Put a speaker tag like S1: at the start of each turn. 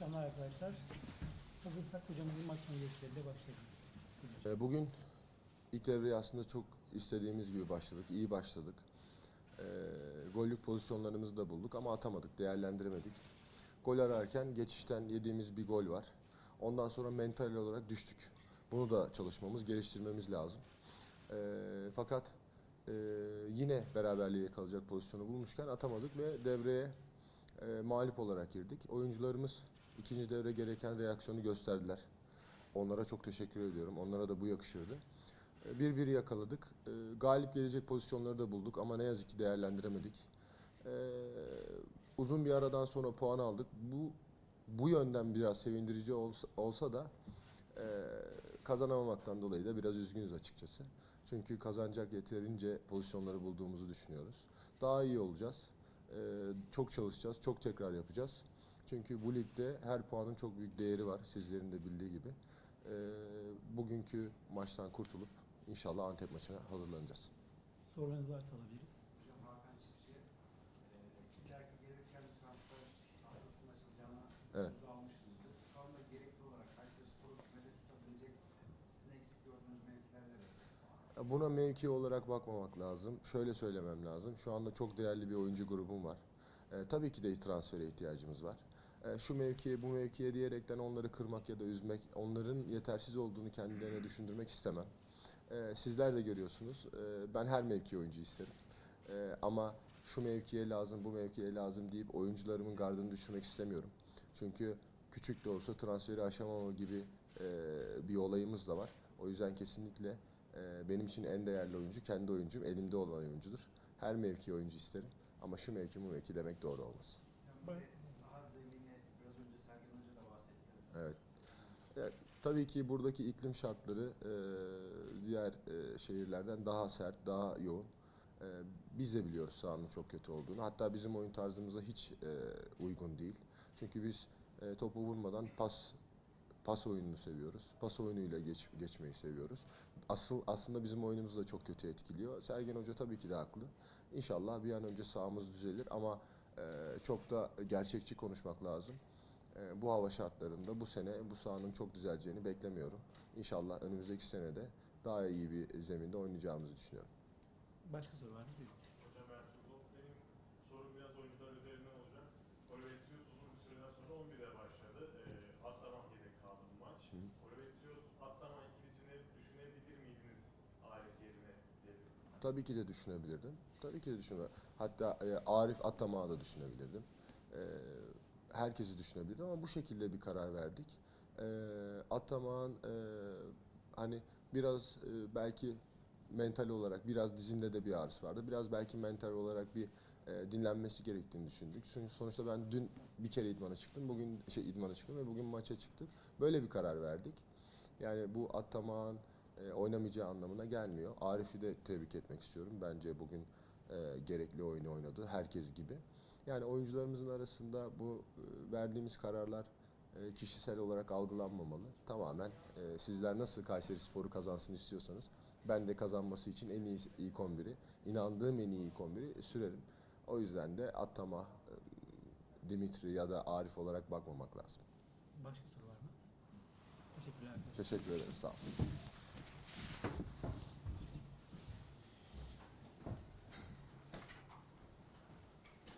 S1: akşamlar arkadaşlar. Hazırsak hocamızın maç sonu görüşleriyle başlayabiliriz. Buyurun.
S2: E, Bugün ilk devreye aslında çok istediğimiz gibi başladık. iyi başladık. E, gollük pozisyonlarımızı da bulduk ama atamadık, değerlendiremedik. Gol ararken geçişten yediğimiz bir gol var. Ondan sonra mental olarak düştük. Bunu da çalışmamız, geliştirmemiz lazım. E, fakat e, yine beraberliğe kalacak pozisyonu bulmuşken atamadık ve devreye e, mağlup olarak girdik. Oyuncularımız ikinci devre gereken reaksiyonu gösterdiler. Onlara çok teşekkür ediyorum. Onlara da bu yakışırdı. E, Bir bir yakaladık. E, Galip gelecek pozisyonları da bulduk ama ne yazık ki değerlendiremedik. E, Uzun bir aradan sonra puan aldık. Bu bu yönden biraz sevindirici olsa, olsa da kazanamamaktan dolayı da biraz üzgünüz açıkçası. Çünkü kazanacak yeterince pozisyonları bulduğumuzu düşünüyoruz. Daha iyi olacağız. Çok çalışacağız, çok tekrar yapacağız. Çünkü bu ligde her puanın çok büyük değeri var sizlerin de bildiği gibi. E, Bugünkü maçtan kurtulup inşallah Antep maçına hazırlanacağız.
S1: Sorularınız varsa alabiliriz.
S3: Hocam Hakan Çiftçi, e, Killer'de gelirken transfer haftasının açılacağına
S2: Evet.
S3: sözü almıştınızdı. Şu anda gerekli olarak Kayseri Spor'u kümede tutabilecek sizin eksik gördüğünüz mevkiler neresi?
S2: Buna mevki olarak bakmamak lazım. Şöyle söylemem lazım. Şu anda çok değerli bir oyuncu grubum var. E, tabii ki de transfere ihtiyacımız var. E, şu mevkiye, bu mevkiye diyerekten onları kırmak ya da üzmek, onların yetersiz olduğunu kendilerine düşündürmek istemem. E, sizler de görüyorsunuz. E, ben her mevki oyuncu isterim. Ama şu mevkiye lazım, bu mevkiye lazım deyip oyuncularımın gardını düşürmek istemiyorum. Çünkü küçük de olsa transferi aşamama gibi bir olayımız da var. O yüzden kesinlikle benim için en değerli oyuncu kendi oyuncum, elimde olan oyuncudur. Her mevki oyuncu isterim ama şu mevki bu mevki demek doğru olmaz.
S3: Yani bir saha zemini biraz önce Sergen Hoca da bahsetti.
S2: Evet. Evet, tabii ki buradaki iklim şartları e, diğer e, şehirlerden daha sert, daha yoğun. E, biz de biliyoruz sahanın çok kötü olduğunu. Hatta bizim oyun tarzımıza hiç e, uygun değil. Çünkü biz e, topu vurmadan pas pas oyununu seviyoruz. Pas oyunuyla geç, geçmeyi seviyoruz. Asıl aslında bizim oyunumuzu da çok kötü etkiliyor. Sergen Hoca tabii ki de haklı. İnşallah bir an önce sahamız düzelir ama e, çok da gerçekçi konuşmak lazım. E, bu hava şartlarında bu sene bu sahanın çok düzeleceğini beklemiyorum. İnşallah önümüzdeki senede daha iyi bir zeminde oynayacağımızı düşünüyorum.
S1: Başka soru var mı?
S4: Hocam Ertuğrul, benim sorum biraz oyuncular üzerinden olacak. Olivetsius uzun bir süreden sonra 11'e başladı. E, Atlaman yedek kaldı bu maç.
S2: Hı.
S4: Olivetsius, Atlaman ikilisini düşünebilir miydiniz Arif yerine diyebilirim.
S2: Tabii ki de düşünebilirdim. Tabii ki de düşünebilirdim. Hatta e, Arif Atamağı da düşünebilirdim. E, herkesi düşünebilirdim ama bu şekilde bir karar verdik. E, Atamak'ın e, hani biraz e, belki mental olarak biraz dizinde de bir ağrısı vardı. Biraz belki mental olarak bir e, dinlenmesi gerektiğini düşündük. Çünkü sonuçta ben dün bir kere idmana çıktım. Bugün şey idmana çıktım ve bugün maça çıktık. Böyle bir karar verdik. Yani bu Atamak'ın e, oynamayacağı anlamına gelmiyor. Arif'i de tebrik etmek istiyorum. Bence bugün e, gerekli oyunu oynadı. Herkes gibi. Yani oyuncularımızın arasında bu e, verdiğimiz kararlar e, kişisel olarak algılanmamalı. Tamamen e, sizler nasıl Kayseri Sporu kazansın istiyorsanız ben de kazanması için en iyi ilk 11'i, inandığım en iyi ilk 11'i sürerim. O yüzden de Atama, e, Dimitri ya da Arif olarak bakmamak lazım.
S1: Başka soru var mı? Teşekkürler.
S2: Teşekkür ederim. Sağ olun.